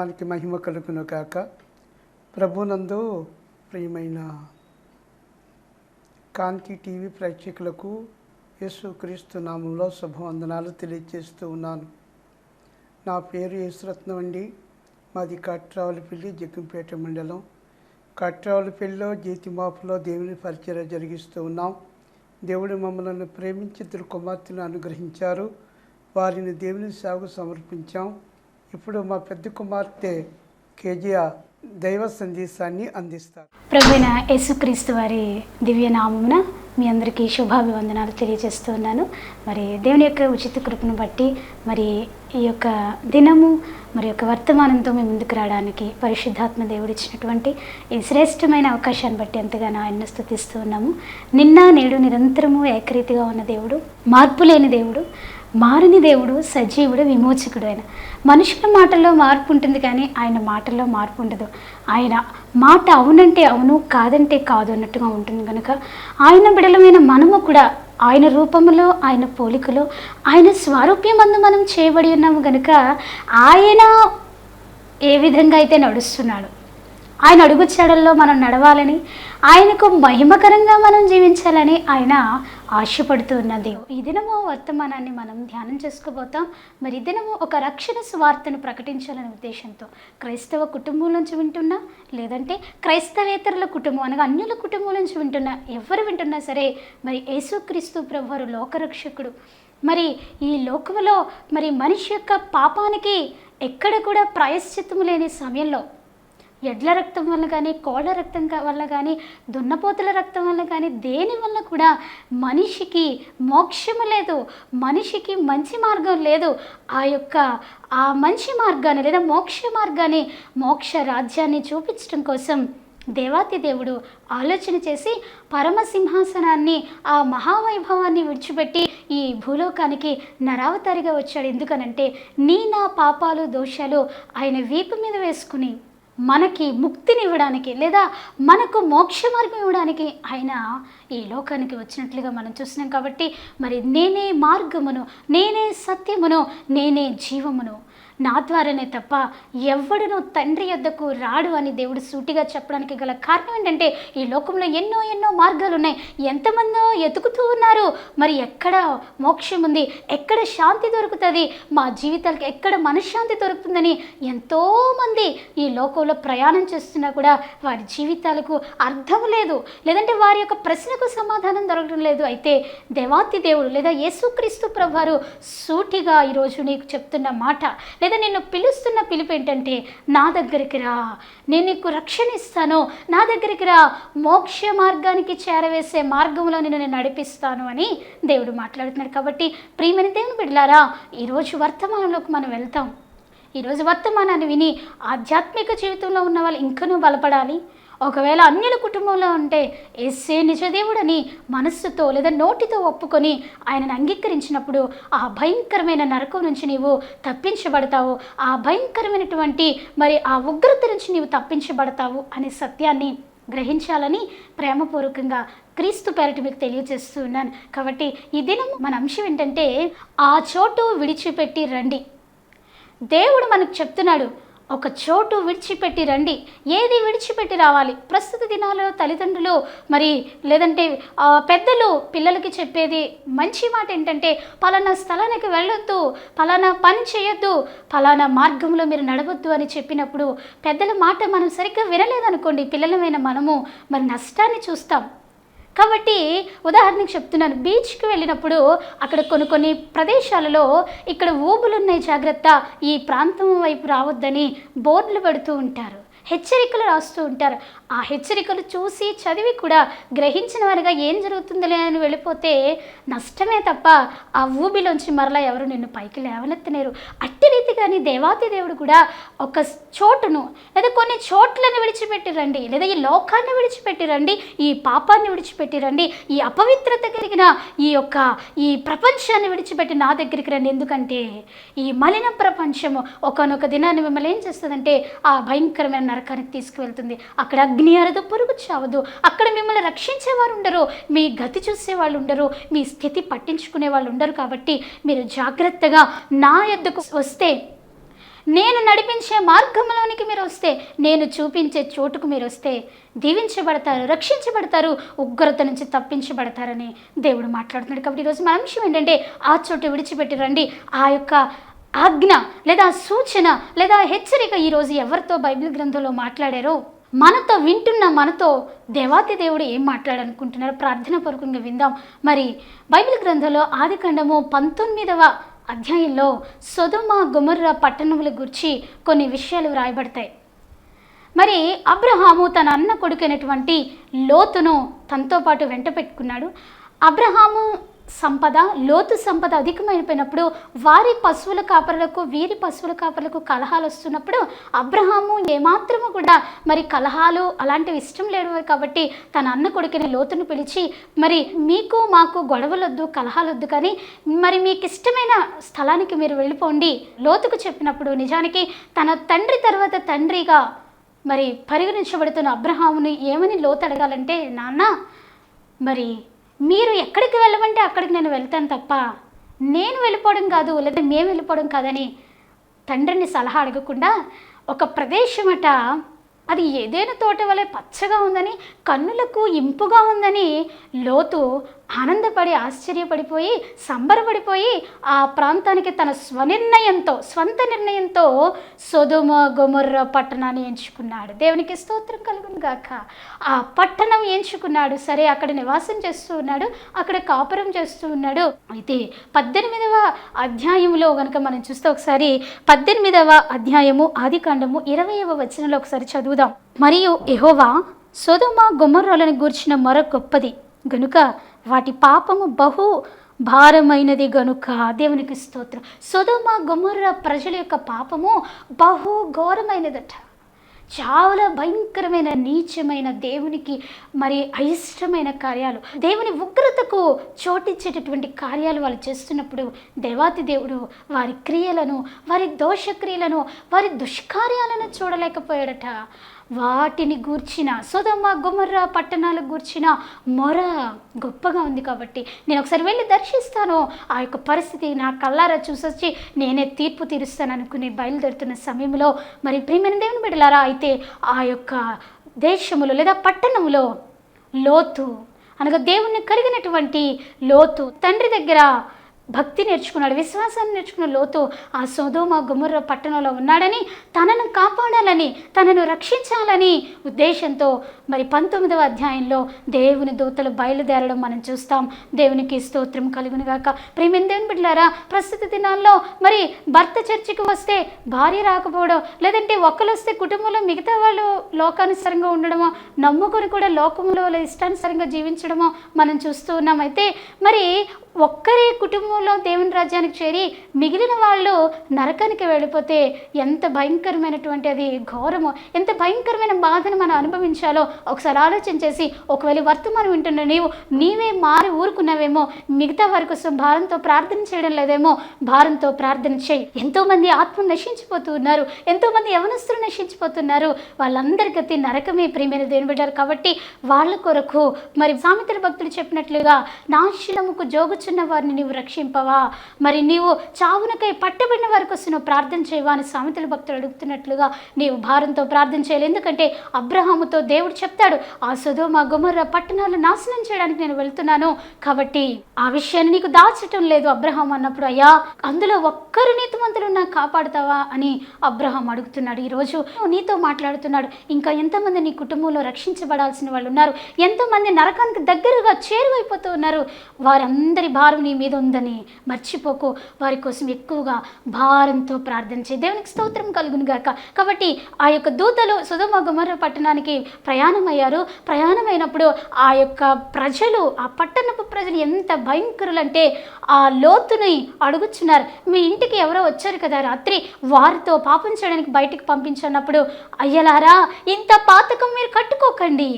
నామానికి మహిమ కలుగును గాక. ప్రభునందు ప్రియమైన కాంతి టీవీ ప్రేక్షకులకు యేసుక్రీస్తు నామంలో శుభవందనాలు తెలియజేస్తూ ఉన్నాను. నా పేరు యేసురత్నం అండి. మాది కట్రావులపల్లి జగ్గంపేట మండలం. కట్రావులపల్లిలో జీతిమాపులో దేవుని పరిచయం జరిగిస్తూ ఉన్నాం. దేవుడు మమ్మల్ని ప్రేమించి ఇద్దరు కుమార్తెను అనుగ్రహించారు. వారిని దేవుని సేవకు సమర్పించాం. ఇప్పుడు మా పెద్ద కుమార్తె కేజీఆర్ దైవ సందేశాన్ని అందిస్తారు. ప్రవీణ యేసుక్రీస్తు వారి దివ్యనామమున మీ అందరికీ శుభాభివందనాలు తెలియజేస్తూ ఉన్నాను మరి దేవుని యొక్క ఉచిత కృపను బట్టి మరి ఈ యొక్క దినము మరి యొక్క వర్తమానంతో మేము ముందుకు రావడానికి పరిశుద్ధాత్మ దేవుడు ఇచ్చినటువంటి ఈ శ్రేష్టమైన అవకాశాన్ని బట్టి ఎంతగానో ఆయన్ను స్థుతిస్తూ ఉన్నాము. నిన్న నేడు నిరంతరము ఏకరీతిగా ఉన్న దేవుడు మార్పు లేని దేవుడు మారని దేవుడు సజీవుడు విమోచకుడు ఆయన. మనుషుల మాటల్లో మార్పు ఉంటుంది కానీ ఆయన మాటల్లో మార్పు ఉండదు. ఆయన మాట అవునంటే అవును కాదంటే కాదు అన్నట్టుగా ఉంటుంది కనుక ఆయన బిడలమైన మనము కూడా ఆయన రూపములో ఆయన పోలికలో ఆయన స్వారూప్యమందు మనం చేయబడి ఉన్నాము కనుక ఆయన ఏ విధంగా అయితే నడుస్తున్నాడు. ఆయన అడుగుచాడల్లో మనం నడవాలని ఆయనకు మహిమకరంగా మనం జీవించాలని ఆయన ఆశపడుతూ ఉన్నది ఈ దినము వర్తమానాన్ని మనం ధ్యానం చేసుకోబోతాం. మరి ఈ దినము ఒక రక్షణ సువార్తను ప్రకటించాలనే ఉద్దేశంతో క్రైస్తవ కుటుంబం నుంచి వింటున్నా లేదంటే క్రైస్తవేతరుల కుటుంబం అనగా అన్యుల కుటుంబం నుంచి వింటున్నా ఎవరు వింటున్నా సరే మరి యేసుక్రీస్తు ప్రభువారు లోకరక్షకుడు. మరి ఈ లోకములో మరి మనిషి యొక్క పాపానికి ఎక్కడ కూడా ప్రాయశ్చిత్తము లేని సమయంలో ఎడ్ల రక్తం వల్ల కానీ కోళ్ళ రక్తం వల్ల కానీ దున్నపోతుల రక్తం వల్ల కానీ దేని వల్ల కూడా మనిషికి మోక్షము లేదు మనిషికి మంచి మార్గం లేదు. ఆ యొక్క ఆ మంచి మార్గాన్ని లేదా మోక్ష మార్గాన్ని మోక్ష రాజ్యాన్ని చూపించడం కోసం దేవాతి దేవుడు ఆలోచన చేసి పరమసింహాసనాన్ని ఆ మహావైభవాన్ని విడిచిపెట్టి ఈ భూలోకానికి నరావతారిగా వచ్చాడు. ఎందుకనంటే నీ నా పాపాలు దోషాలు ఆయన వీపు మీద వేసుకుని మనకి ముక్తిని ఇవ్వడానికి లేదా మనకు మోక్ష మార్గం ఇవ్వడానికి ఆయన ఈ లోకానికి వచ్చినట్లుగా మనం చూసినాం కాబట్టి మరి నేనే మార్గమును నేనే సత్యమును నేనే జీవమును నా ద్వారానే తప్ప ఎవడును తండ్రి యొద్దకు రాడు అని దేవుడు సూటిగా చెప్పడానికి గల కారణం ఏంటంటే ఈ లోకంలో ఎన్నో ఎన్నో మార్గాలు ఉన్నాయి ఎంతమందో ఎతుకుతూ ఉన్నారు. మరి ఎక్కడ మోక్షం ఉంది? ఎక్కడ శాంతి దొరుకుతుంది? మా జీవితాలకు ఎక్కడ మనశ్శాంతి దొరుకుతుందని ఎంతోమంది ఈ లోకంలో ప్రయాణం చేస్తున్నా కూడా వారి జీవితాలకు అర్థం లేదు. లేదంటే వారి యొక్క ప్రశ్నకు సమాధానం దొరకడం లేదు. అయితే దేవాతి దేవుడు లేదా యేసుక్రీస్తు ప్రభువారు సూటిగా ఈరోజు నీకు చెప్తున్న మాట లేదా నిన్ను పిలుస్తున్న పిలుపు ఏంటంటే నా దగ్గరికి రా నేను నీకు రక్షణ ఇస్తాను నా దగ్గరికి రా మోక్ష మార్గానికి చేరవేసే మార్గంలో నిన్ను నేను నడిపిస్తాను అని దేవుడు మాట్లాడుతున్నాడు. కాబట్టి ప్రియమైన దేవుని బిడ్డలారా ఈరోజు వర్తమానంలోకి మనం వెళ్తాం. ఈరోజు వర్తమానాన్ని విని ఆధ్యాత్మిక జీవితంలో ఉన్న వాళ్ళు ఇంకనూ బలపడాలి. ఒకవేళ అన్యుల కుటుంబంలో ఉంటే ఎస్సే నిజదేవుడని మనస్సుతో లేదా నోటితో ఒప్పుకొని ఆయనను అంగీకరించినప్పుడు ఆ భయంకరమైన నరకం నుంచి నీవు తప్పించబడతావు. ఆ భయంకరమైనటువంటి మరి ఆ ఉగ్రత నుంచి నీవు తప్పించబడతావు అనే సత్యాన్ని గ్రహించాలని ప్రేమపూర్వకంగా క్రీస్తు పేరటి మీకు తెలియజేస్తూ ఉన్నాను కాబట్టి ఈ దినం మన అంశం ఏంటంటే ఆ చోటు విడిచిపెట్టి రండి. దేవుడు మనకు చెప్తున్నాడు ఒక చోటు విడిచిపెట్టి రండి. ఏది విడిచిపెట్టి రావాలి? ప్రస్తుత దినాలలో తల్లిదండ్రులు మరి లేదంటే పెద్దలు పిల్లలకి చెప్పేది మంచి మాట ఏంటంటే పలానా స్థలానికి వెళ్ళొద్దు పలానా పని చేయొద్దు పలానా మార్గంలో మీరు నడవద్దు అని చెప్పినప్పుడు పెద్దల మాట మనం సరిగ్గా వినలేదనుకోండి. పిల్లలమైన మనము మరి నష్టాన్ని చూస్తాం. కాబట్టి ఉదాహరణకు చెప్తున్నాను. బీచ్కి వెళ్ళినప్పుడు అక్కడ కొన్ని కొన్ని ప్రదేశాలలో ఇక్కడ ఊబులు ఉన్నాయి జాగ్రత్త. ఈ ప్రాంతం వైపు రావద్దని బోర్డులు పెడుతూ ఉంటారు. హెచ్చరికలు రాస్తూ ఉంటారు. ఆ హెచ్చరికలు చూసి చదివి కూడా గ్రహించిన వారిగా ఏం జరుగుతుందిలే అని వెళ్ళిపోతే నష్టమే తప్ప ఆ ఊబిలోంచి మరలా ఎవరు నిన్ను పైకి లేవనెత్తలేరు. అట్టి రీతిగాని దేవాతి దేవుడు కూడా ఒక చోటును లేదా కొన్ని చోట్లను విడిచిపెట్టి రండి లేదా ఈ లోకాన్ని విడిచిపెట్టి రండి ఈ పాపాన్ని విడిచిపెట్టి రండి ఈ అపవిత్రత కలిగిన ఈ యొక్క ఈ ప్రపంచాన్ని విడిచిపెట్టి నా దగ్గరికి రండి. ఎందుకంటే ఈ మలిన ప్రపంచము ఒకనొక దినాన్ని మిమ్మల్ని ఏం చేస్తుందంటే ఆ భయంకరమైన నరకానికి తీసుకువెళ్తుంది. అక్కడ అగ్ని అరదు పొరుగు చావదు. అక్కడ మిమ్మల్ని రక్షించేవారు ఉండరు. మీ గతి చూసే వాళ్ళు ఉండరు. మీ స్థితి పట్టించుకునే వాళ్ళు ఉండరు కాబట్టి మీరు జాగ్రత్తగా నా ఎద్దుకు వస్తే నేను నడిపించే మార్గంలోనికి మీరు వస్తే నేను చూపించే చోటుకు మీరు వస్తే దీవించబడతారు రక్షించబడతారు ఉగ్రత నుంచి తప్పించబడతారని దేవుడు మాట్లాడుతున్నాడు. కాబట్టి ఈరోజు మన అంశం ఏంటంటే ఆ చోటు విడిచిపెట్టి రండి. ఆ యొక్క ఆజ్ఞ లేదా సూచన లేదా హెచ్చరిక ఈరోజు ఎవరితో బైబిల్ గ్రంథంలో మాట్లాడారో మనతో వింటున్న మనతో దేవాతి దేవుడు ఏం మాట్లాడాలనుకుంటున్నారో ప్రార్థన పూర్వకంగా విందాం. మరి బైబిల్ గ్రంథంలో ఆది పంతొమ్మిదవ అధ్యాయంలో సొదుమ గుమర్ర పట్టణముల గురించి కొన్ని విషయాలు వ్రాయబడతాయి. మరి అబ్రహాము తన అన్న కొడుకైనటువంటి లోతును తనతో పాటు వెంట పెట్టుకున్నాడు. అబ్రహాము సంపద లోతు సంపద అధికమైపోయినప్పుడు వారి పశువుల కాపరులకు వీరి పశువుల కాపరులకు కలహాలు వస్తున్నప్పుడు అబ్రహాము ఏమాత్రము కూడా మరి కలహాలు అలాంటివి ఇష్టం లేడు కాబట్టి తన అన్న కొడుకుని లోతును పిలిచి మరి మీకు మాకు గొడవలొద్దు కలహాలొద్దు కానీ మరి మీకు ఇష్టమైన స్థలానికి మీరు వెళ్ళిపోండి. లోతుకు చెప్పినప్పుడు నిజానికి తన తండ్రి తర్వాత తండ్రిగా మరి పరిగణించబడుతున్న అబ్రహాముని ఏమని లోతు అడగాలంటే నాన్న మరి మీరు ఎక్కడికి వెళ్ళమంటే అక్కడికి నేను వెళ్తాను తప్ప నేను వెళ్ళిపోవడం కాదు లేదా మేము వెళ్ళిపోవడం కాదని తండ్రిని సలహా అడగకుండా ఒక ప్రదేశమట అది ఏదైనా తోట వలె పచ్చగా ఉందని కన్నులకు ఇంపుగా ఉందని లోతు ఆనందపడి ఆశ్చర్యపడిపోయి సంబరపడిపోయి ఆ ప్రాంతానికి తన స్వనిర్ణయంతో స్వంత నిర్ణయంతో సొదుమ గొమర్ర పట్టణాన్ని ఎంచుకున్నాడు. దేవునికి స్తోత్రం కలుగును గాక. ఆ పట్టణం ఎంచుకున్నాడు. సరే అక్కడ నివాసం చేస్తూ ఉన్నాడు. అక్కడ కాపురం చేస్తూ ఉన్నాడు. అయితే పద్దెనిమిదవ అధ్యాయంలో కనుక మనం చూస్తే ఒకసారి పద్దెనిమిదవ అధ్యాయము ఆది కాండము ఇరవైవ వచనంలో ఒకసారి చదువుదాం. మరియు ఎహోవా సొదుమ గుమ్మర్రాలను గూర్చిన మరో గొప్పది. గనుక వాటి పాపము బహు భారమైనది గనుక. దేవునికి స్తోత్రం. సుధమ గుమర్ర ప్రజల యొక్క పాపము బహు ఘోరమైనదట. చాలా భయంకరమైన నీచమైన దేవునికి మరి అయిష్టమైన కార్యాలు. దేవుని ఉగ్రతకు చోటిచ్చేటటువంటి కార్యాలు వాళ్ళు చేస్తున్నప్పుడు దేవాతి దేవుడు వారి క్రియలను వారి దోషక్రియలను వారి దుష్కార్యాలను చూడలేకపోయాడట. వాటిని గూర్చిన సుధమ్మ గుమర్ర పట్టణాలకు గూర్చిన మొర గొప్పగా ఉంది కాబట్టి నేను ఒకసారి వెళ్ళి దర్శిస్తాను. ఆ యొక్క పరిస్థితి నా కళ్ళారా చూసొచ్చి నేనే తీర్పు తీరుస్తాను అనుకుని బయలుదేరుతున్న సమయంలో మరి ప్రియమైన దేవుని బిడ్డలారా అయితే ఆ యొక్క దేశములో లేదా పట్టణములో లోతు అనగా దేవుణ్ణి కలిగినటువంటి లోతు తండ్రి దగ్గర భక్తి నేర్చుకున్నాడు విశ్వాసాన్ని నేర్చుకున్న లోతు ఆ సోదోమ గుమర్ర పట్టణంలో ఉన్నాడని తనను కాపాడాలని తనను రక్షించాలని ఉద్దేశంతో మరి పంతొమ్మిదవ అధ్యాయంలో దేవుని దూతలు బయలుదేరడం మనం చూస్తాం. దేవునికి స్తోత్రం కలుగునుగాక ప్రేమిన దేవుని బిడ్డలారా ప్రస్తుత దినాల్లో మరి భర్త చర్చికి వస్తే భార్య రాకపోవడం లేదంటే ఒక్కరు వస్తే కుటుంబంలో మిగతా వాళ్ళు లోకానుసరంగా ఉండడమో నమ్ముకొని కూడా లోకంలో ఇష్టానుసారంగా జీవించడమో మనం చూస్తూ ఉన్నాం. అయితే మరి ఒక్కరే కుటుంబంలో దేవుని రాజ్యానికి చేరి మిగిలిన వాళ్ళు నరకానికి వెళ్ళిపోతే ఎంత భయంకరమైనటువంటి అది ఘోరమో ఎంత భయంకరమైన బాధను మనం అనుభవించాలో ఒకసారి ఆలోచన చేసి ఒకవేళ వర్తమానం వింటున్న నీవు నీవే మారి ఊరుకున్నావేమో మిగతా వారి కోసం భారంతో ప్రార్థన చేయడం లేదేమో భారంతో ప్రార్థన చేయి. ఎంతోమంది ఆత్మ నశించిపోతున్నారు ఎంతోమంది యవనస్తులు నశించిపోతున్నారు. వాళ్ళందరి గతి నరకమే ప్రియమైన దేవుని బిడ్డారు కాబట్టి వాళ్ళ కొరకు మరి సామిత్ర భక్తులు చెప్పినట్లుగా నాశనముకు చావుచున్న వారిని నీవు రక్షింపవా? మరి నీవు చావునకై పట్టబడిన వారి కోసం నువ్వు ప్రార్థన చేయవా అని సామెతల భక్తులు అడుగుతున్నట్లుగా నీవు భారంతో ప్రార్థన చేయాలి. ఎందుకంటే అబ్రహాముతో దేవుడు చెప్తాడు ఆ సుధోమ గుమర్ర పట్టణాలు నాశనం చేయడానికి నేను వెళ్తున్నాను. కాబట్టి ఆ విషయాన్ని నీకు దాచటం లేదు అబ్రహాం అన్నప్పుడు అయ్యా అందులో ఒక్కరు నీతిమంతులు నాకు కాపాడుతావా? అని అబ్రహాం అడుగుతున్నాడు. ఈరోజు నీతో మాట్లాడుతున్నాడు. ఇంకా ఎంతమంది నీ కుటుంబంలో రక్షించబడాల్సిన వాళ్ళు ఉన్నారు? ఎంతోమంది నరకానికి దగ్గరగా చేరువైపోతూ ఉన్నారు? వారందరి భారం నీ మీద ఉందని మర్చిపోకు. వారి కోసం ఎక్కువగా భారంతో ప్రార్థన చేయి. దేవునికి స్తోత్రం కలుగును గాక. కాబట్టి ఆ యొక్క దూతలు సుధమ గుమర పట్టణానికి ప్రయాణమయ్యారు. ప్రయాణమైనప్పుడు ఆ యొక్క ప్రజలు ఆ పట్టణపు ప్రజలు ఎంత భయంకరులంటే ఆ లోతుని అడుగుచున్నారు. మీ ఇంటికి ఎవరో వచ్చారు కదా రాత్రి వారితో పాపం చేయడానికి బయటికి పంపించినప్పుడు అయ్యలారా ఇంత పాతకం మీరు కట్టుకోకండి.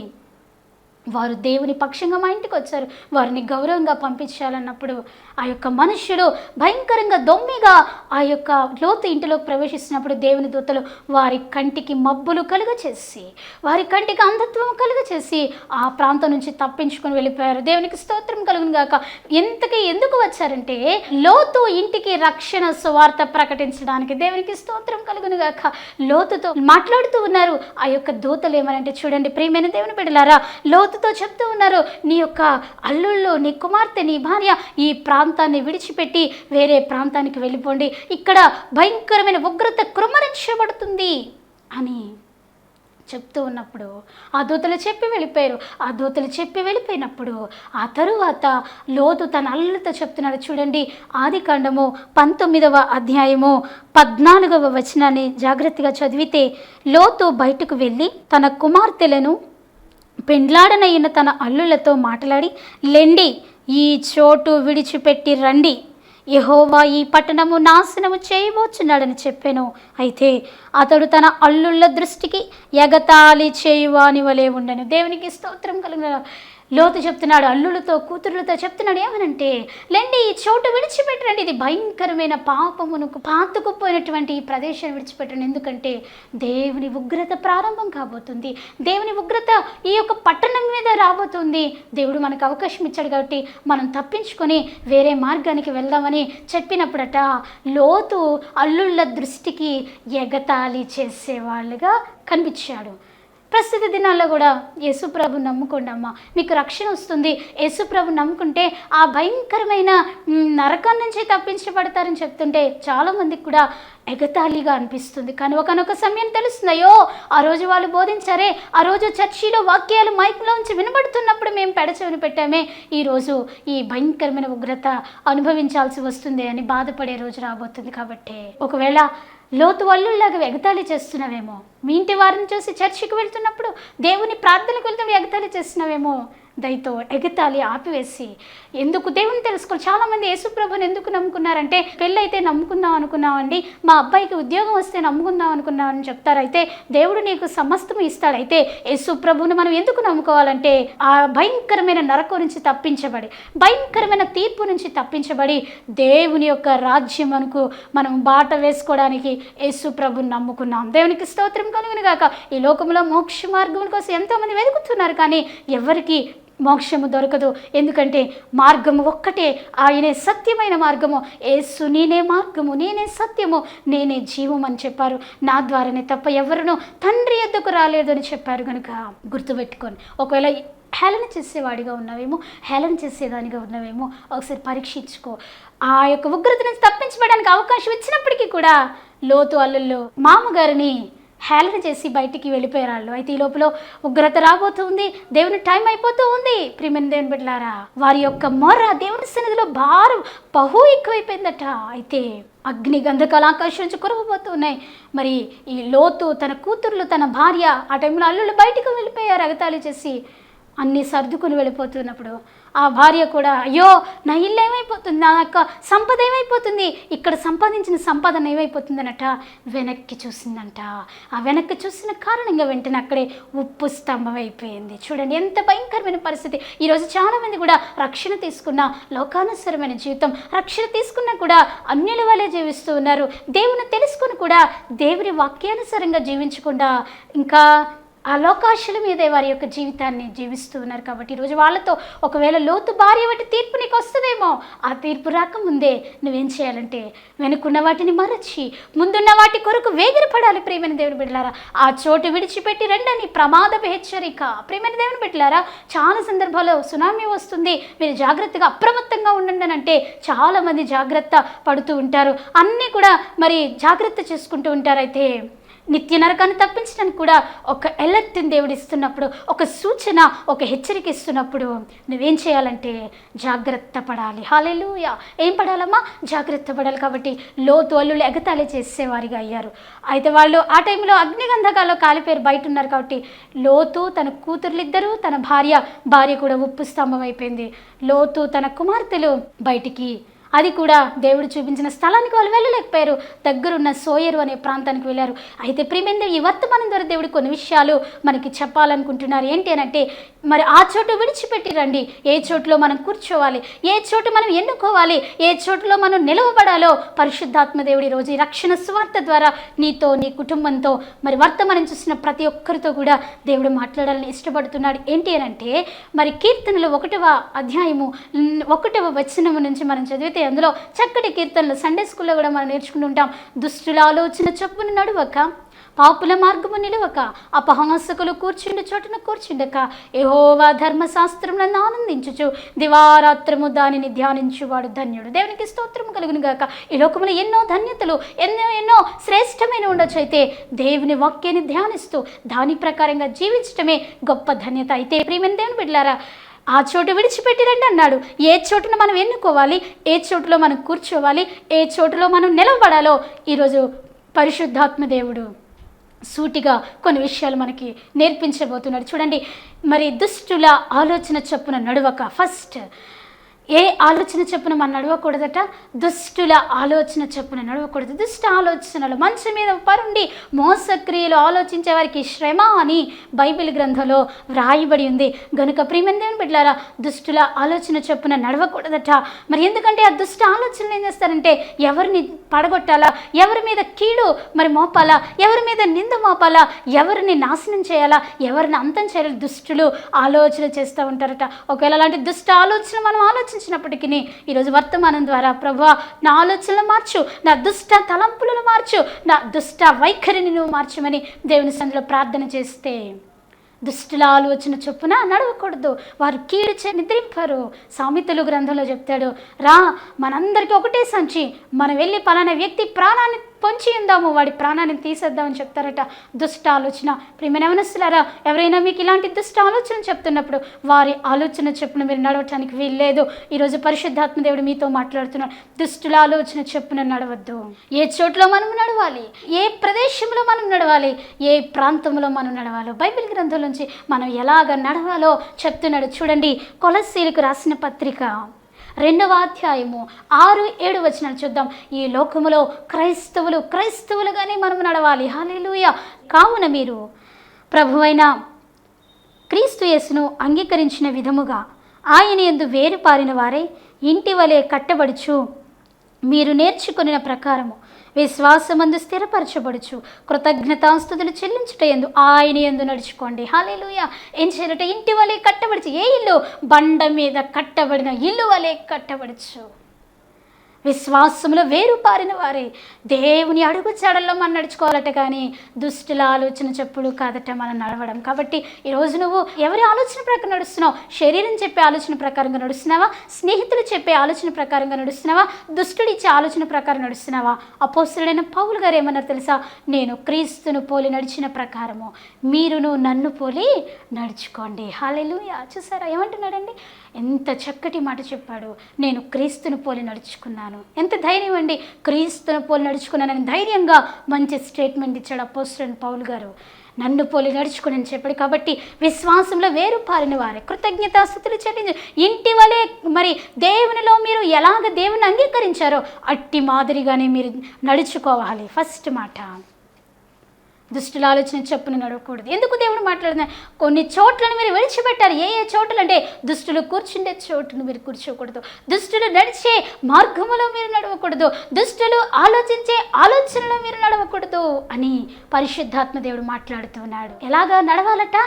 వారు దేవుని పక్షంగా మా ఇంటికి వచ్చారు. వారిని గౌరవంగా పంపించాలన్నప్పుడు ఆ యొక్క మనుష్యుడు భయంకరంగా దొమ్మిగా ఆ యొక్క లోతు ఇంటిలోకి ప్రవేశిస్తున్నప్పుడు దేవుని దూతలు వారి కంటికి మబ్బులు కలుగచేసి వారి కంటికి అంధత్వం కలుగచేసి ఆ ప్రాంతం నుంచి తప్పించుకొని వెళ్ళిపోయారు. దేవునికి స్తోత్రం కలుగును గాక. ఎంతకి ఎందుకు వచ్చారంటే లోతు ఇంటికి రక్షణ సువార్త ప్రకటించడానికి దేవునికి స్తోత్రం కలుగును గాక. లోతుతో మాట్లాడుతూ ఉన్నారు. ఆ యొక్క దూతలు ఏమనంటే చూడండి ప్రియమైన దేవుని బిడ్డలారా లోతుతో చెప్తూ ఉన్నారు నీ యొక్క అల్లుళ్ళు నీ కుమార్తె నీ భార్య ఈ ప్రాంతాన్ని విడిచిపెట్టి వేరే ప్రాంతానికి వెళ్ళిపోండి. ఇక్కడ భయంకరమైన ఉగ్రత కృమరించబడుతుంది అని చెప్తూ ఉన్నప్పుడు ఆ దూతలు చెప్పి వెళ్ళిపోయారు. ఆ దూతలు చెప్పి వెళ్ళిపోయినప్పుడు ఆ తరువాత లోతు తన అల్లులతో చెప్తున్నాడు చూడండి ఆది కాండము పంతొమ్మిదవ అధ్యాయము పద్నాలుగవ వచనాన్ని జాగ్రత్తగా చదివితే లోతు బయటకు వెళ్ళి తన కుమార్తెలను పెండ్లాడనయ్యిన తన అల్లులతో మాట్లాడి లెండి ఈ చోటు విడిచిపెట్టి రండి. యహోవా ఈ పట్టణము నాశనము చేయబోచున్నాడని చెప్పాను. అయితే అతడు తన అల్లుళ్ళ దృష్టికి ఎగతాళి చేయువాని వలె ఉండను. దేవునికి స్తోత్రం కలిగిన. లోతు చెప్తున్నాడు అల్లులతో కూతురులతో చెప్తున్నాడు ఏమనంటే లేండి ఈ చోటు విడిచిపెట్టండి. ఇది భయంకరమైన పాపమునకు పాతుకుపోయినటువంటి ఈ ప్రదేశాన్ని విడిచిపెట్టండి. ఎందుకంటే దేవుని ఉగ్రత ప్రారంభం కాబోతుంది. దేవుని ఉగ్రత ఈ యొక్క పట్టణం మీద రాబోతుంది. దేవుడు మనకు అవకాశం ఇచ్చాడు కాబట్టి మనం తప్పించుకొని వేరే మార్గానికి వెళ్దామని చెప్పినప్పుడట లోతు అల్లుళ్ళ దృష్టికి ఎగతాళి చేసేవాళ్ళుగా కనిపించాడు. ప్రస్తుత దినాల్లో కూడా యేసుప్రభు నమ్ముకోండి అమ్మ మీకు రక్షణ వస్తుంది. యేసుప్రభు నమ్ముకుంటే ఆ భయంకరమైన నరకం నుంచి తప్పించబడతారని చెప్తుంటే చాలామందికి కూడా ఎగతాళిగా అనిపిస్తుంది. కానీ ఒకనొక సమయం తెలుస్తుంది అయ్యో ఆ రోజు వాళ్ళు బోధించారే ఆ రోజు చర్చిలో వాక్యాలు మైక్లో ఉంచి వినబడుతున్నప్పుడు మేము పెడచవని పెట్టామే. ఈరోజు ఈ భయంకరమైన ఉగ్రత అనుభవించాల్సి వస్తుంది అని బాధపడే రోజు రాబోతుంది కాబట్టి. ఒకవేళ లోతు వల్లుల్లాగా ఎగతాళి చేస్తున్నావేమో. మీ ఇంటి వారిని చూసి చర్చికి వెళ్తున్నప్పుడు దేవుని ప్రార్థనకు వెళ్తున్నప్పుడు ఎగతాళి చేస్తున్నావేమో. దయతో ఎగతాళి ఆపివేసి. ఎందుకు? దేవుని తెలుసుకోవాలి చాలామంది యేసుప్రభుని ఎందుకు నమ్ముకున్నారంటే పెళ్ళైతే నమ్ముకుందాం అనుకున్నామండి. మా అబ్బాయికి ఉద్యోగం వస్తే నమ్ముకుందాం అనుకున్నామని చెప్తారైతే దేవుడు నీకు సమస్తం ఇస్తాడైతే యేసుప్రభుని మనం ఎందుకు నమ్ముకోవాలంటే ఆ భయంకరమైన నరకం నుంచి తప్పించబడి భయంకరమైన తీర్పు నుంచి తప్పించబడి దేవుని యొక్క రాజ్యం మనకు మనం బాట వేసుకోవడానికి యేసుప్రభుని నమ్ముకున్నాం. దేవునికి స్తోత్రం కలుగును గాక. ఈ లోకంలో మోక్ష మార్గం కోసం ఎంతోమంది వెతుకుతున్నారు. కానీ ఎవరికి మోక్షము దొరకదు. ఎందుకంటే మార్గము ఒక్కటే. ఆయనే సత్యమైన మార్గము. ఏసు నేనే మార్గము నేనే సత్యము నేనే జీవం అని చెప్పారు. నా ద్వారానే తప్ప ఎవరునూ తండ్రి ఎద్దుకు రాలేదు అని చెప్పారు కనుక గుర్తుపెట్టుకొని ఒకవేళ హేళన చేసేవాడిగా ఉన్నావేమో హేళన చేసేదానిగా ఉన్నావేమో ఒకసారి పరీక్షించుకో. ఆ యొక్క ఉగ్రత నుంచి తప్పించబడడానికి అవకాశం ఇచ్చినప్పటికీ కూడా లోతు అల్లుల్లో మామగారిని హేళన చేసి బయటికి వెళ్ళిపోయారు. వాళ్ళు అయితే ఈ లోపల ఉగ్రత రాబోతుంది. దేవుని టైం అయిపోతూ ఉంది. ప్రియమైన దేవుని బిడ్డలారా వారి యొక్క మొర్ర దేవుని సన్నిధిలో భారం బహు ఎక్కువైపోయిందట. అయితే అగ్ని గంధకాలు ఆకాశం నుంచి కురవబోతున్నాయి. మరి ఈ లోతు తన కూతుర్లు తన భార్య ఆ టైంలో అల్లుళ్ళు బయటికి వెళ్ళిపోయారు అగతాళి చేసి అన్నీ సర్దుకుని వెళ్ళిపోతున్నప్పుడు. ఆ భార్య కూడా అయ్యో నా ఇల్లు ఏమైపోతుంది? నా యొక్క సంపద ఏమైపోతుంది? ఇక్కడ సంపాదించిన సంపాదన ఏమైపోతుందనట? వెనక్కి చూసిందంట. ఆ వెనక్కి చూసిన కారణంగా వెంటనే అక్కడే ఉప్పు స్తంభం అయిపోయింది. చూడండి ఎంత భయంకరమైన పరిస్థితి. ఈరోజు చాలామంది కూడా రక్షణ తీసుకున్న లోకానుసరమైన జీవితం రక్షణ తీసుకున్నా కూడా అన్యుల వలె జీవిస్తూ ఉన్నారు. దేవుని తెలుసుకుని కూడా దేవుని వాక్యానుసారంగా జీవించకుండా ఇంకా ఆ లోకాశుల మీదే వారి యొక్క జీవితాన్ని జీవిస్తూ ఉన్నారు కాబట్టి ఈరోజు వాళ్ళతో ఒకవేళ లోతు భార్య వాటి తీర్పు నీకు వస్తుందేమో ఆ తీర్పు రాకముందే నువ్వేం చేయాలంటే వెనుకున్న వాటిని మరచి ముందున్న వాటి కొరకు వేగిరపడాలి ప్రేమైన దేవుని బిడ్డలారా. ఆ చోటు విడిచిపెట్టి రెండని ప్రమాదపు హెచ్చరిక. ప్రేమైన దేవుని బిడ్డలారా చాలా సందర్భాల్లో సునామీ వస్తుంది. మీరు జాగ్రత్తగా అప్రమత్తంగా ఉండండి అని అంటే చాలామంది జాగ్రత్త పడుతూ ఉంటారు. అన్నీ కూడా మరి జాగ్రత్త చేసుకుంటూ ఉంటారు అయితే నిత్య నరకాన్ని తప్పించడానికి కూడా ఒక ఎలర్ట్ని దేవుడు ఇస్తున్నప్పుడు ఒక సూచన ఒక హెచ్చరిక ఇస్తున్నప్పుడు నువ్వేం చేయాలంటే జాగ్రత్త పడాలి. హాలెలూయా ఏం పడాలమ్మా? జాగ్రత్త పడాలి కాబట్టి లోతు అల్లులు ఎగతాళి చేసేవారిగా అయ్యారు. అయితే వాళ్ళు ఆ టైంలో అగ్నిగంధకాల్లో కాలిపేరు బయట ఉన్నారు కాబట్టి లోతు తన కూతుర్లిద్దరూ తన భార్య భార్య కూడా ఉప్పు స్తంభం అయిపోయింది. లోతు తన కుమార్తెలు బయటికి అది కూడా దేవుడు చూపించిన స్థలానికి వాళ్ళు వెళ్ళలేకపోయారు. దగ్గరున్న సోయరు అనే ప్రాంతానికి వెళ్ళారు. అయితే ప్రియమైన ఈ వర్తమానం ద్వారా దేవుడు కొన్ని విషయాలు మనకి చెప్పాలనుకుంటున్నారు. ఏంటి అంటే మరి ఆ చోటు విడిచిపెట్టి రండి. ఏ చోటులో మనం కూర్చోవాలి? ఏ చోటు మనం ఎన్నుకోవాలి? ఏ చోటులో మనం నిలవబడాలో? పరిశుద్ధాత్మ దేవుడి రోజు ఈ రక్షణ స్వార్థ ద్వారా నీతో నీ కుటుంబంతో మరి వర్తమానం చూసిన ప్రతి ఒక్కరితో కూడా దేవుడు మాట్లాడాలని ఇష్టపడుతున్నాడు. ఏంటి అంటే మరి కీర్తనలు ఒకటవ అధ్యాయము ఒకటవ వచనము నుంచి మనం చదివితే అందులో చక్కటి కీర్తనలు సండే స్కూల్లో కూడా మనం నేర్చుకుంటూ ఉంటాం. దుష్టుల ఆలోచన చొప్పున నడువక పాపుల మార్గము నిలవక అపహాసకులు కూర్చుండు చోటున కూర్చుండక ఏహోవా ధర్మశాస్త్రములను నన్ను ఆనందించుచు దివారాత్రము దానిని ధ్యానించువాడు ధన్యుడు. దేవునికి స్తోత్రము కలుగును గాక. ఈ లోకంలో ఎన్నో ధన్యతలు ఎన్నో ఎన్నో శ్రేష్టమైన ఉండొచ్చు అయితే దేవుని వాక్యాన్ని ధ్యానిస్తూ దాని ప్రకారంగా జీవించటమే గొప్ప ధన్యత అయితే ప్రియమైన దేవుని బిడ్డలారా ఆ చోటు విడిచిపెట్టిరండి అన్నాడు. ఏ చోటున మనం ఎన్నుకోవాలి? ఏ చోటులో మనం కూర్చోవాలి? ఏ చోటులో మనం నిలబడాలో? ఈరోజు పరిశుద్ధాత్మ దేవుడు సూటిగా కొన్ని విషయాలు మనకి నేర్పించబోతున్నాడు. చూడండి మరి దుష్టుల ఆలోచన చొప్పున నడువక ఫస్ట్ ఏ ఆలోచన చెప్పున మనం నడవకూడదట? దుష్టుల ఆలోచన చెప్పున నడవకూడదు. దుష్ట ఆలోచనలు మంచి మీద పరుండి మోసక్రియలు ఆలోచించే వారికి శ్రమ అని బైబిల్ గ్రంథంలో వ్రాయబడి ఉంది. గనుక ప్రియమందేని బిడ్డారా దుష్టుల ఆలోచన చెప్పున నడవకూడదట. మరి ఎందుకంటే ఆ దుష్ట ఆలోచనలు ఏం చేస్తారంటే ఎవరిని పడగొట్టాలా? ఎవరి మీద కీడు మరి మోపాలా? ఎవరి మీద నింద మోపాలా? ఎవరిని నాశనం చేయాలా? ఎవరిని అంతం చేయాలి దుష్టులు ఆలోచన చేస్తూ ఉంటారట. ఒకవేళ అలాంటి దుష్ట ఆలోచన మనం ఆలోచన ఆలోచించినప్పటికీ ఈరోజు వర్తమానం ద్వారా ప్రభా నా ఆలోచనలు మార్చు నా దుష్ట తలంపులను మార్చు నా దుష్ట వైఖరిని నువ్వు మార్చమని దేవుని సందులో ప్రార్థన చేస్తే దుష్టుల ఆలోచన చొప్పున నడవకూడదు వారు కీడు చే నిద్రింపరు. సామెతలు గ్రంథంలో చెప్తాడు రా మనందరికీ ఒకటే సంచి మనం వెళ్ళి పలానా వ్యక్తి ప్రాణాన్ని పొంచి ఉందాము వాడి ప్రాణాన్ని తీసేద్దామని చెప్తారట దుష్ట ఆలోచన. ప్రియమైన మనసులారా ఎవరైనా మీకు ఇలాంటి దుష్ట ఆలోచన చెప్తున్నప్పుడు వారి ఆలోచన చెప్పున మీరు నడవటానికి వీల్లేదు. ఈరోజు పరిశుద్ధాత్మ దేవుడు మీతో మాట్లాడుతున్నాడు. దుష్టుల ఆలోచన చెప్పున నడవద్దు. ఏ చోట్ల మనం నడవాలి? ఏ ప్రదేశంలో మనం నడవాలి? ఏ ప్రాంతంలో మనం నడవాలో? బైబిల్ గ్రంథం నుంచి మనం ఎలాగ నడవాలో చెప్తున్నాడు చూడండి. కొలసీలకు రాసిన పత్రిక. రెండవ అధ్యాయము ఆరు ఏడు వచ్చిన చూద్దాం. ఈ లోకములో క్రైస్తవులు క్రైస్తవులుగానే మనం నడవాలి. హాలేలుయ కావున మీరు ప్రభువైన క్రీస్తు యేసును అంగీకరించిన విధముగా ఆయన ఎందు వేరుపారిన వారే ఇంటి వలె కట్టబడుచు మీరు నేర్చుకున్న ప్రకారము విశ్వాసమందు స్థిరపరచబడుచు. కృతజ్ఞతాస్తుతులు చెల్లించుట ఎందు ఆయన ఎందు నడుచుకోండి. హాలేలుయ ఏం చేయాలంటే ఇంటి వలె కట్టబడుచు. ఏ ఇల్లు? బండ మీద కట్టబడిన ఇల్లు వలె కట్టబడుచు. విశ్వాసంలో వేరు పారిన వారే. దేవుని అడుగు చెడల్లో మనం నడుచుకోవాలట కానీ దుష్టుల ఆలోచన చెప్పుడు కాదట మనం నడవడం. కాబట్టి ఈరోజు నువ్వు ఎవరి ఆలోచన ప్రకారం నడుస్తున్నావు? శరీరం చెప్పే ఆలోచన ప్రకారంగా నడుస్తున్నావా? స్నేహితులు చెప్పే ఆలోచన ప్రకారంగా నడుస్తున్నావా? దుష్టుడు ఇచ్చే ఆలోచన ప్రకారం నడుస్తున్నావా? అపోస్తుడైన పౌలు గారు ఏమన్నారు తెలుసా? నేను క్రీస్తును పోలి నడిచిన ప్రకారము. మీరును నన్ను పోలి నడుచుకోండి. హాలెలు చూసారా? ఏమంటున్నాడండి? ఎంత చక్కటి మాట చెప్పాడు. నేను క్రీస్తును పోలి నడుచుకున్నాను. ఎంత ధైర్యం అండి. క్రీస్తును పోలి నడుచుకున్నానని ధైర్యంగా మంచి స్టేట్మెంట్ ఇచ్చాడు అపోస్టన్ పౌల్ గారు. నన్ను పోలి నడుచుకుని అని చెప్పాడు కాబట్టి విశ్వాసంలో వేరు. పారిన వారే కృతజ్ఞతాస్థుతులు చెల్లించి. ఇంటి వలె మరి దేవునిలో మీరు ఎలాగ దేవుని అంగీకరించారో అట్టి మాదిరిగానే మీరు నడుచుకోవాలి. ఫస్ట్ మాట. దుష్టుల ఆలోచన చెప్పున నడవకూడదు. ఎందుకు దేవుడు మాట్లాడుతున్నాడు కొన్ని చోట్లను మీరు విడిచిపెట్టారు ఏ ఏ చోట్లు అంటే దుష్టులు కూర్చుండే చోటును మీరు కూర్చోకూడదు. దుష్టులు నడిచే మార్గములో మీరు నడవకూడదు. దుష్టులు ఆలోచించే ఆలోచనలో మీరు నడవకూడదు అని పరిశుద్ధాత్మ దేవుడు మాట్లాడుతున్నాడు ఎలాగా నడవాలట?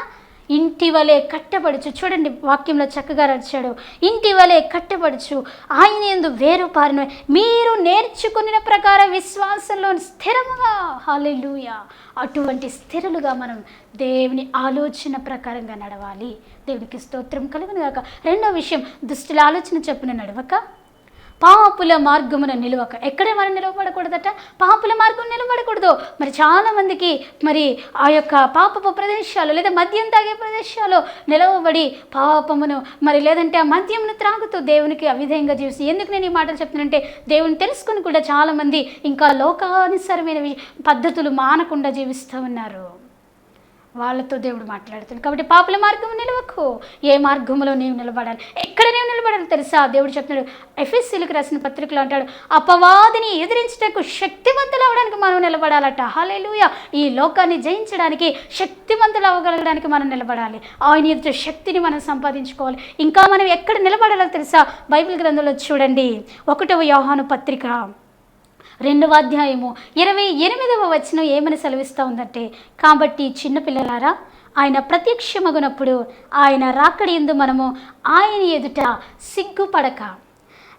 ఇంటి వలె కట్టబడుచు. చూడండి వాక్యంలో చక్కగా రచాడు ఇంటి వలె కట్టబడుచు. ఆయన ఎందు వేరు పారిన. మీరు నేర్చుకున్న ప్రకార విశ్వాసంలో స్థిరముగా. హాలెలుయా అటువంటి స్థిరులుగా మనం దేవుని ఆలోచన ప్రకారంగా నడవాలి. దేవునికి స్తోత్రం కలుగును కాక రెండో విషయం దుష్టుల ఆలోచన చెప్పున నడవక. పాపుల మార్గమున నిలవక. ఎక్కడే మనం నిలవబడకూడదట? పాపుల మార్గం నిలబడకూడదు మరి చాలామందికి మరి ఆ యొక్క పాపపు ప్రదేశాలు లేదా మద్యం తాగే ప్రదేశాలు నిలవబడి పాపమును మరి లేదంటే ఆ మద్యమును త్రాగుతూ దేవునికి అవిధంగా జీవిస్తూ ఎందుకు నేను ఈ మాటలు చెప్తున్నానంటే దేవుని తెలుసుకుని కూడా చాలామంది ఇంకా లోకానుసరమైన పద్ధతులు మానకుండా జీవిస్తూ ఉన్నారు. వాళ్ళతో దేవుడు మాట్లాడుతుంది కాబట్టి పాపుల మార్గం నిలవకు. ఏ మార్గంలో నీవు నిలబడాలి? ఎక్కడ నీవు నిలబడాలి తెలుసా? దేవుడు చెప్తున్నాడు ఎఫ్ఎస్సీలకు రాసిన పత్రికలు అంటాడు అపవాదిని ఎదిరించటకు శక్తివంతులు అవడానికి మనం నిలబడాలట. హాలేలుయ ఈ లోకాన్ని జయించడానికి శక్తివంతులు అవ్వగలగడానికి మనం నిలబడాలి. ఆయన ఎదుట శక్తిని మనం సంపాదించుకోవాలి. ఇంకా మనం ఎక్కడ నిలబడాలో తెలుసా? బైబిల్ గ్రంథంలో చూడండి. ఒకటవ యోహాను పత్రిక. రెండవ అధ్యాయము. ఇరవై ఎనిమిదవ వచనం ఏమని సెలవిస్తూ ఉందంటే కాబట్టి చిన్నపిల్లలారా ఆయన ప్రత్యక్షమగునప్పుడు ఆయన రాకడి ఎందు మనము ఆయన ఎదుట సిగ్గుపడక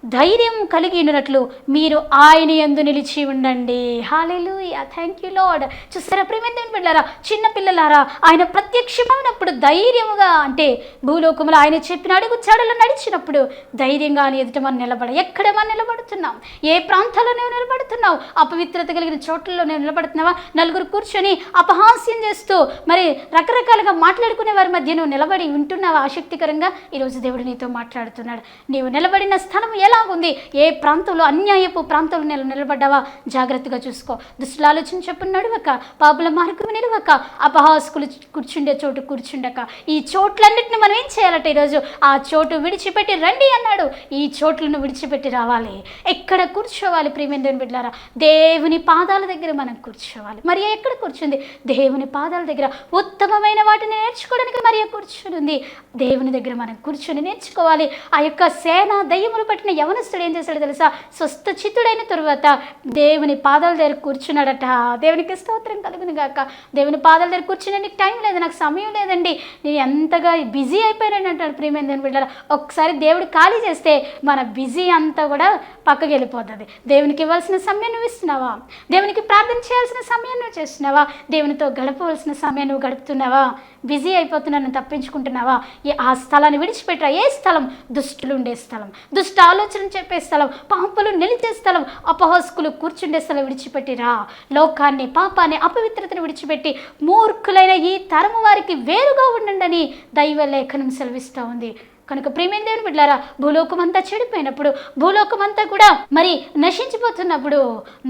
ధైర్యం కలిగి ఉన్నట్లు మీరు ఆయన ఎందు నిలిచి ఉండండి. హాలెలూయా థ్యాంక్ యూ లాడ్ చూసారా ప్రేమేంద్రని పిల్లరా చిన్న పిల్లలారా ఆయన ప్రత్యక్షమైనప్పుడు ధైర్యంగా అంటే భూలోకంలో ఆయన చెప్పిన అడుగు చాడలు నడిచినప్పుడు ధైర్యంగా ఎదుట మనం నిలబడ ఎక్కడ మనం నిలబడుతున్నాం? ఏ ప్రాంతాల్లో నువ్వు నిలబడుతున్నావు? అపవిత్రత కలిగిన చోట్లలో నువ్వు నిలబడుతున్నావా? నలుగురు కూర్చొని అపహాస్యం చేస్తూ మరి రకరకాలుగా మాట్లాడుకునే వారి మధ్య నువ్వు నిలబడి ఉంటున్నావా? ఆసక్తికరంగా ఈరోజు దేవుడు నీతో మాట్లాడుతున్నాడు. నీవు నిలబడిన స్థలం ఎలాగుంది? ఏ ప్రాంతంలో అన్యాయపు ప్రాంతంలో నిల నిలబడ్డావా? జాగ్రత్తగా చూసుకో. దుష్టులాలోచన చెప్పు నడవక. పాపుల మార్గం నిలవక. అపహాసుకులు కూర్చుండే చోటు కూర్చుండక. ఈ చోట్లన్నిటిని మనం ఏం చేయాలట ఈరోజు? ఆ చోటు విడిచిపెట్టి రండి అన్నాడు. ఈ చోట్లను విడిచిపెట్టి రావాలి. ఎక్కడ కూర్చోవాలి ప్రియమైన బిడ్డారా దేవుని పాదాల దగ్గర మనం కూర్చోవాలి. మరి ఎక్కడ కూర్చుంది? దేవుని పాదాల దగ్గర. ఉత్తమమైన వాటిని నేర్చుకోవడానికి మరి కూర్చుని ఉంది దేవుని దగ్గర మనం కూర్చొని నేర్చుకోవాలి. ఆ యొక్క సేన దయ్యములు పట్టిన యవనస్తుడు ఏం చేశాడు తెలుసా? స్వస్థ చిత్తుడైన తరువాత దేవుని పాదాల దగ్గర కూర్చున్నాడట. దేవునికి స్తోత్రం కలుగును గాక. దేవుని పాదాల దగ్గర కూర్చునే నీకు టైం లేదు నాకు సమయం లేదండి. నేను ఎంతగా బిజీ అయిపోయాను అంటాడు ప్రియమైన దేవుని బిడ్డల. ఒకసారి దేవుడు ఖాళీ చేస్తే మన బిజీ అంతా కూడా పక్కకి వెళ్ళిపోతుంది. దేవునికి ఇవ్వాల్సిన సమయం నువ్వు ఇస్తున్నావా? దేవునికి ప్రార్థన చేయాల్సిన సమయం నువ్వు చేస్తున్నావా? దేవునితో గడపవలసిన సమయం నువ్వు గడుపుతున్నావా? బిజీ అయిపోతున్నాను తప్పించుకుంటున్నావా? ఏ- ఆ స్థలాన్ని విడిచిపెట్టరా ఏ స్థలం? దుష్టులు ఉండే స్థలం. దుష్ట ఆలోచన చెప్పే స్థలం పాపలు నిలిచే స్థలం అపహస్కులు కూర్చుండే స్థలం విడిచిపెట్టిరా. లోకాన్ని పాపాన్ని అపవిత్రతను విడిచిపెట్టి మూర్ఖులైన ఈ తరము వారికి వేరుగా ఉండండి దైవ లేఖనం సెలవిస్తూ ఉంది. కనుక ప్రేమైన దేవుని బిడ్డారా భూలోకం అంతా చెడిపోయినప్పుడు భూలోకం అంతా కూడా మరి నశించిపోతున్నప్పుడు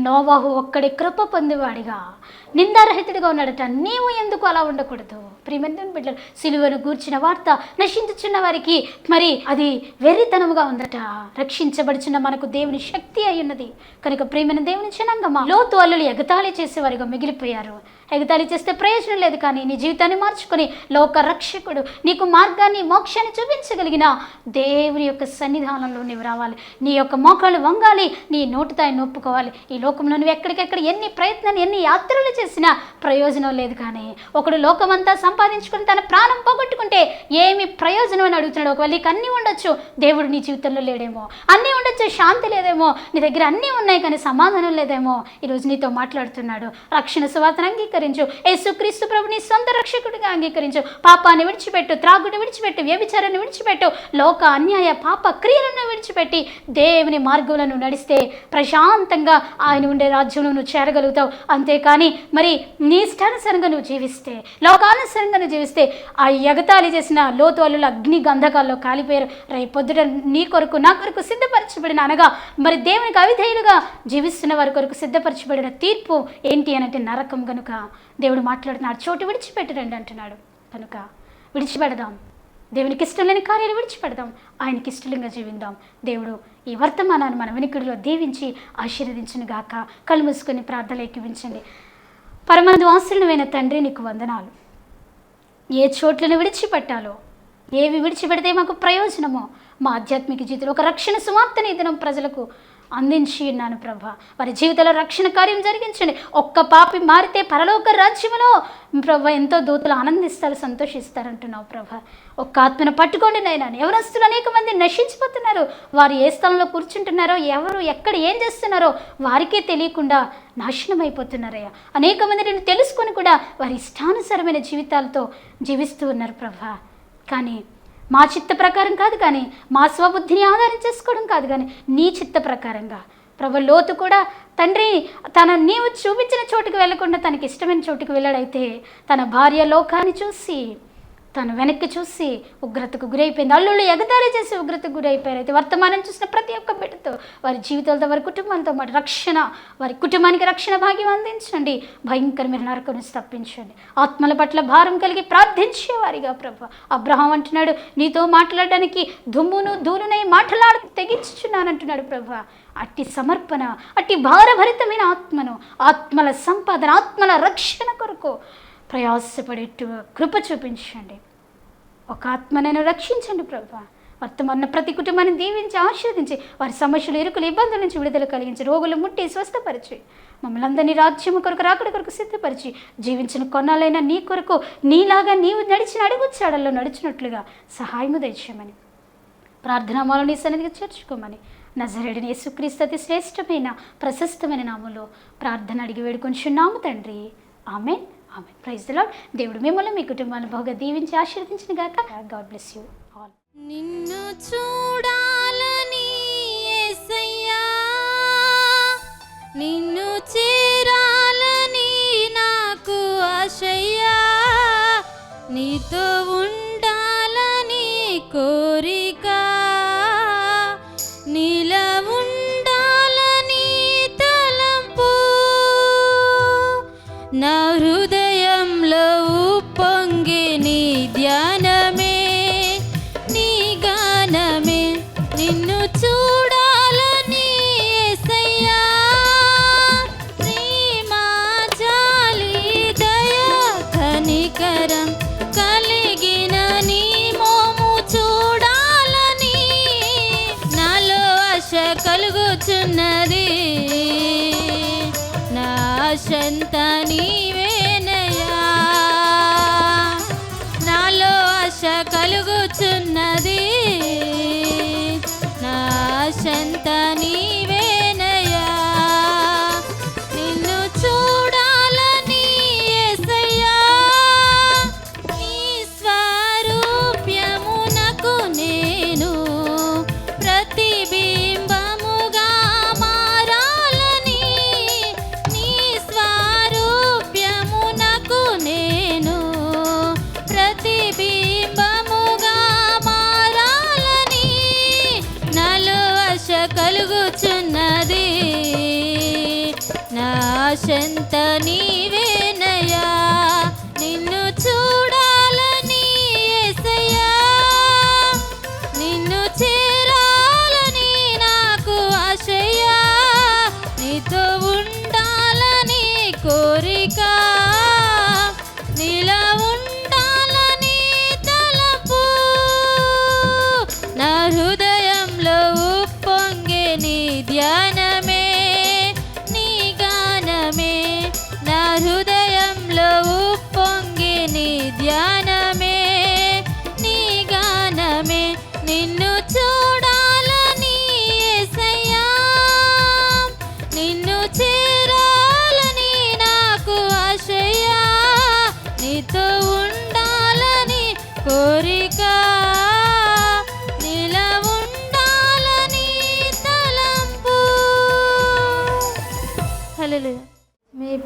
నోవాహు ఒక్కడి కృప పొందేవాడిగా. నిందారహితుడిగా ఉన్నాడట. నీవు ఎందుకు అలా ఉండకూడదు? ప్రియమైన దేవుని బిడ్డలు సిలువను గూర్చిన వార్త నశించుచున్న వారికి మరి అది వెర్రితనముగా ఉందట. రక్షించబడుచున్న మనకు దేవుని శక్తి అయి ఉన్నది. కనుక ప్రియమైన దేవుని చిన్నంగమ్మ లోతు అల్లులు ఎగతాళి చేసేవారిగా మిగిలిపోయారు. ఎగతాళి చేస్తే ప్రయోజనం లేదు కానీ నీ జీవితాన్ని మార్చుకొని లోక రక్షకుడు నీకు మార్గాన్ని మోక్షాన్ని చూపించగలిగిన దేవుని యొక్క సన్నిధానంలో నువ్వు రావాలి. నీ యొక్క మోకాళ్ళు వంగాలి నీ నోటితో ఆయన ఒప్పుకోవాలి ఈ లోకంలో నువ్వు ఎక్కడికెక్కడ ఎన్ని ప్రయత్నాలు ఎన్ని యాత్రలు చేసి చేసినా ప్రయోజనం లేదు కానీ ఒకడు లోకమంతా సంపాదించుకుని తన ప్రాణం పోగొట్టుకుంటే ఏమి ప్రయోజనం అని అడుగుతున్నాడు. ఒకవేళ నీకు అన్నీ ఉండొచ్చు దేవుడు నీ జీవితంలో లేడేమో. అన్నీ ఉండొచ్చు శాంతి లేదేమో నీ దగ్గర అన్నీ ఉన్నాయి కానీ సమాధానం లేదేమో ఈరోజు నీతో మాట్లాడుతున్నాడు. రక్షణ సువార్తను అంగీకరించు. యేసుక్రీస్తు ప్రభు నీ సొంత రక్షకుడిగా అంగీకరించు. పాపాన్ని విడిచిపెట్టు త్రాగుని విడిచిపెట్టు వ్యభిచారాన్ని విడిచిపెట్టు లోక అన్యాయ పాప క్రియలను విడిచిపెట్టి దేవుని మార్గంలో నువ్వు నడిస్తే ప్రశాంతంగా ఆయన ఉండే రాజ్యంలో నువ్వు చేరగలుగుతావు. అంతేకాని మరి నీ ఇష్టానుసారంగా నువ్వు జీవిస్తే లోకానుసారంగా నువ్వు జీవిస్తే ఆ ఎగతాళి చేసిన లోతు అల్లులు అగ్ని గంధకాల్లో కాలిపోయారు. రేపు పొద్దుట నీ కొరకు నా కొరకు సిద్ధపరచబడిన అనగా మరి దేవునికి అవిధేయులుగా జీవిస్తున్న వారి కొరకు సిద్ధపరచబడిన తీర్పు ఏంటి అనంటే నరకం కనుక దేవుడు మాట్లాడుతున్నాడు చోటు విడిచిపెట్టరండి అంటున్నాడు. కనుక విడిచిపెడదాం. దేవునికి ఇష్టం లేని కార్యాలు విడిచిపెడదాం. ఆయనకి ఇష్టంగా జీవిద్దాం దేవుడు ఈ వర్తమానాన్ని మన వెనుకడిలో దీవించి ఆశీర్వదించను గాక కళ్ళు మూసుకొని ప్రార్థనలు ఎక్కివించండి పరమందు తండ్రి నీకు వందనాలు. ఏ చోట్లను విడిచిపెట్టాలో ఏవి విడిచిపెడితే మాకు ప్రయోజనమో మా ఆధ్యాత్మిక జీవితంలో ఒక రక్షణ సువార్తని దినం ప్రజలకు అందించి ఉన్నాను ప్రభా. వారి జీవితంలో రక్షణ కార్యం జరిగించండి. ఒక్క పాపి మారితే పరలోక రాజ్యములో ప్రభా ఎంతో దూతలు ఆనందిస్తారు సంతోషిస్తారు అంటున్నావు ప్రభా. ఒక్క ఆత్మను పట్టుకోండి నైనా ఎవరస్తులు అనేక మంది నశించిపోతున్నారు. వారు ఏ స్థలంలో కూర్చుంటున్నారో ఎవరు ఎక్కడ ఏం చేస్తున్నారో వారికే తెలియకుండా నాశనం అయిపోతున్నారయ్యా అనేక మంది నేను తెలుసుకొని కూడా వారి ఇష్టానుసారమైన జీవితాలతో జీవిస్తూ ఉన్నారు ప్రభా. కానీ మా చిత్త ప్రకారం కాదు కానీ మా స్వబుద్ధిని ఆధారం చేసుకోవడం కాదు కానీ నీ చిత్త ప్రకారంగా. ప్రభు లోతు కూడా తండ్రి తన నీవు చూపించిన చోటుకు వెళ్ళకుండా తనకి ఇష్టమైన చోటుకు వెళ్ళాడైతే తన భార్య లోకాన్ని చూసి తను వెనక్కి చూసి ఉగ్రతకు గురైపోయింది. అల్లుళ్ళు ఎగతాళి చేసి ఉగ్రతకు గురైపోయారు. అయితే వర్తమానం చూసిన ప్రతి ఒక్క బిడ్డతో వారి జీవితాలతో వారి కుటుంబాలతో మాట రక్షణ వారి కుటుంబానికి రక్షణ భాగ్యం అందించండి. భయంకరమైన నరకం నుంచి తప్పించండి. ఆత్మల పట్ల భారం కలిగి ప్రార్థించేవారిగా ప్రభు. అబ్రహం అంటున్నాడు నీతో మాట్లాడడానికి దుమ్మును ధూళునై మాట్లాడ తెగించుచున్నానంటున్నాడు ప్రభు. అట్టి సమర్పణ అట్టి భారభరితమైన ఆత్మను ఆత్మల సంపాదన ఆత్మల రక్షణ కొరకు ప్రయాసపడేట్టు కృప చూపించండి. ఒక ఆత్మనైనా రక్షించండి ప్రభు వర్తమాన ప్రతి కుటుంబాన్ని దీవించి ఆశీర్వదించి వారి సమస్యలు ఇరుకులు ఇబ్బందుల నుంచి విడుదల కలిగించి రోగులు ముట్టి స్వస్థపరిచి మమ్మల్ని అందరినీ రాజ్యము కొరకు రాకడ కొరకు సిద్ధపరిచి జీవించిన కొన్నాళ్ళైనా నీ కొరకు నీలాగా నీవు నడిచిన అడుగుచ్చాడల్లో నడిచినట్లుగా సహాయము తెచ్చామని ప్రార్థనామాలు నీ సన్నిధికి చేర్చుకోమని నజరేడిని యేసుక్రీస్తు అతి శ్రేష్టమైన ప్రశస్తమైన నామంలో ప్రార్థన అడిగి వేడుకొని చున్నాము తండ్రి. ఆమెన్. ఆమె ప్రైజ్ లాడ్ దేవుడు మిమ్మల్ని మీ కుటుంబాన్ని బాగా దీవించి ఆశీర్వదించిన గాక. గాడ్ బ్లెస్ యూ ఆల్ నిన్ను చూడాలని నిన్ను చేరాలని నాకు ఆశయ్యా నీతో ఉండాలని కోరిక నీలా ఉండాలని తలంపు నా హృదయ నా నీవే నీ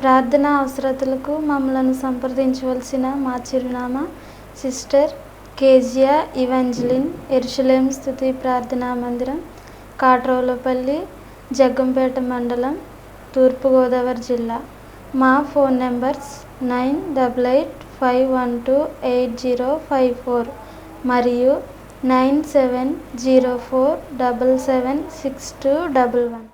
ప్రార్థన అవసరతలకు మమ్మలను సంప్రదించవలసిన మా చిరునామా సిస్టర్ కేజియా ఇవాంజలిన్ ఎరుషలేం స్థుతి ప్రార్థనా మందిరం కాట్రోలపల్లి జగ్గంపేట మండలం తూర్పుగోదావరి జిల్లా. మా phone numbers nine double eight five one two eight zero five four మరియు nine seven zero four double seven six two double one.